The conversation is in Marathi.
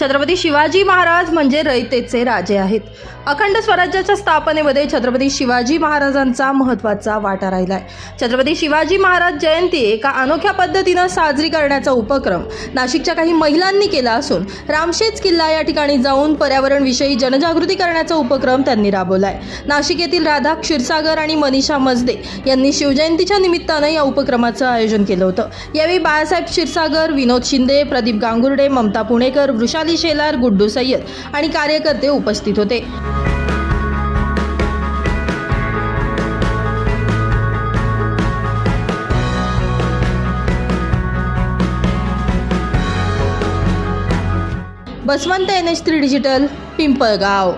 छत्रपती शिवाजी महाराज म्हणजे रयतेचे राजे आहेत. अखंड स्वराज्याच्या स्थापनेमध्ये छत्रपती शिवाजी महाराजांचा महत्त्वाचा वाटा राहिला आहे छत्रपती शिवाजी महाराज जयंती एका अनोख्या पद्धतीनं साजरी करण्याचा उपक्रम नाशिकच्या काही महिलांनी केला असून रामशेज किल्ला या ठिकाणी जाऊन पर्यावरणविषयी जनजागृती करण्याचा उपक्रम त्यांनी राबवला आहे नाशिक येथील राधा क्षीरसागर आणि मनीषा मजदे यांनी शिवजयंतीच्या निमित्तानं या उपक्रमाचं आयोजन केलं होतं. यावेळी बाळासाहेब क्षीरसागर विनोद शिंदे प्रदीप गांगुर्डे ममता पुणेकर वृषा वृषाली शेलार गुड्डू सय्यद आणि कार्यकर्ते उपस्थित होते. Basavant N H three digital Pimpalgaon.